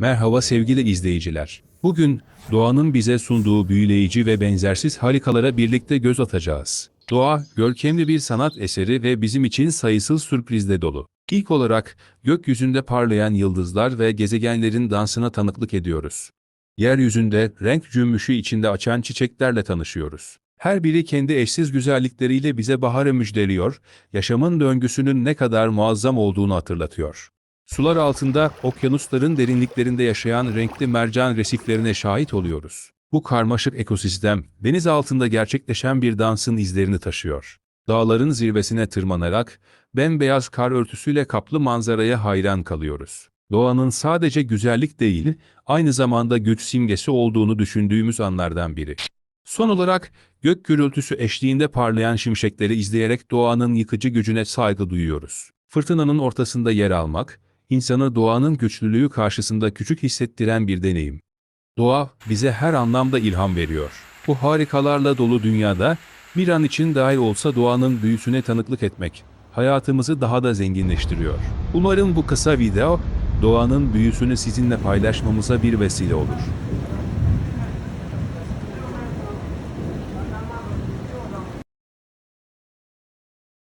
Merhaba sevgili izleyiciler. Bugün doğanın bize sunduğu büyüleyici ve benzersiz harikalara birlikte göz atacağız. Doğa, görkemli bir sanat eseri ve bizim için sayısız sürprizle dolu. İlk olarak gökyüzünde parlayan yıldızlar ve gezegenlerin dansına tanıklık ediyoruz. Yeryüzünde renk cümbüşü içinde açan çiçeklerle tanışıyoruz. Her biri kendi eşsiz güzellikleriyle bize baharı müjdeliyor, yaşamın döngüsünün ne kadar muazzam olduğunu hatırlatıyor. Sular altında, okyanusların derinliklerinde yaşayan renkli mercan resiflerine şahit oluyoruz. Bu karmaşık ekosistem, deniz altında gerçekleşen bir dansın izlerini taşıyor. Dağların zirvesine tırmanarak, bembeyaz kar örtüsüyle kaplı manzaraya hayran kalıyoruz. Doğanın sadece güzellik değil, aynı zamanda güç simgesi olduğunu düşündüğümüz anlardan biri. Son olarak, gök gürültüsü eşliğinde parlayan şimşekleri izleyerek doğanın yıkıcı gücüne saygı duyuyoruz. Fırtınanın ortasında yer almak, insanı doğanın güçlülüğü karşısında küçük hissettiren bir deneyim. Doğa bize her anlamda ilham veriyor. Bu harikalarla dolu dünyada bir an için dahi olsa doğanın büyüsüne tanıklık etmek hayatımızı daha da zenginleştiriyor. Umarım bu kısa video doğanın büyüsünü sizinle paylaşmamıza bir vesile olur.